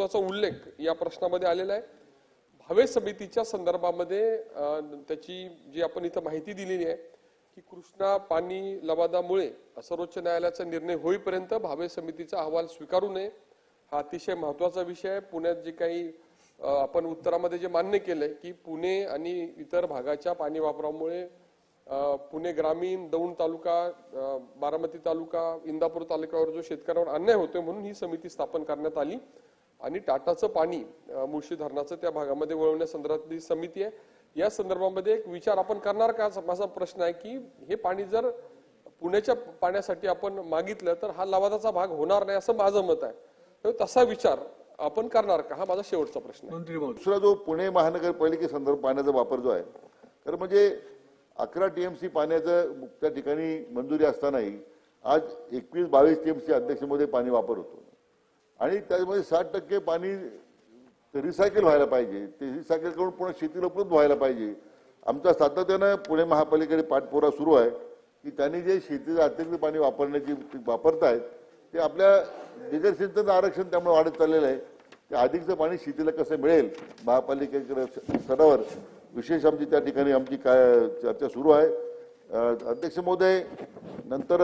महत्त्वाचा उल्लेख या प्रश्नामध्ये आलेला आहे. भावे समितीच्या संदर्भामध्ये त्याची जी आपण इथं माहिती दिलेली आहे की कृष्णा पाणी लवादामुळे सर्वोच्च न्यायालयाचा निर्णय होईपर्यंत भावे समितीचा अहवाल स्वीकारू नये हा अतिशय महत्त्वाचा विषय आहे. पुण्यात जे काही आपण उत्तरामध्ये जे मान्य केलंय की पुणे आणि इतर भागाच्या पाणी वापरामुळे पुणे ग्रामीण दौंड तालुका बारामती तालुका इंदापूर तालुक्यावर जो शेतकऱ्यांवर अन्याय होतोय म्हणून ही समिती स्थापन करण्यात आली. आणि टाटाचं पाणी मुळशी धरणाचं त्या भागामध्ये वळवण्यासंदर्भातली समिती आहे. या संदर्भामध्ये एक विचार आपण करणार का? असा माझा प्रश्न आहे की हे पाणी जर पुण्याच्या पाण्यासाठी आपण मागितलं तर हा लवादाचा भाग होणार नाही असं माझं मत आहे. तर तसा विचार आपण करणार का? हा माझा शेवटचा प्रश्न मंत्री दुसरा जो पुणे महानगरपालिकेसंदर्भ पाण्याचा वापर जो आहे तर म्हणजे अकरा टीएमसी पाण्याचं त्या ठिकाणी मंजुरी असतानाही आज एकवीस बावीस टीएमसी अध्यक्षमध्ये पाणी वापर होतो. आणि त्यामध्ये साठ टक्के पाणी रिसायकल व्हायला पाहिजे. ते रिसायकल करून पुन्हा शेतीला उपलब्ध व्हायला पाहिजे. आमचा सातत्यानं पुणे महापालिकेकडे पाठपुरा सुरू आहे की त्यांनी जे शेतीचं अतिरिक्त पाणी वापरण्याची वापरतायत ते आपल्या बिगर सिंचन आरक्षण त्यामुळे वाढत चाललेलं आहे. ते अधिकचं पाणी शेतीला कसं मिळेल? महापालिकेकडे स्तरावर विशेष आमची त्या ठिकाणी आमची काय चर्चा सुरू आहे. अध्यक्ष महोदय नंतर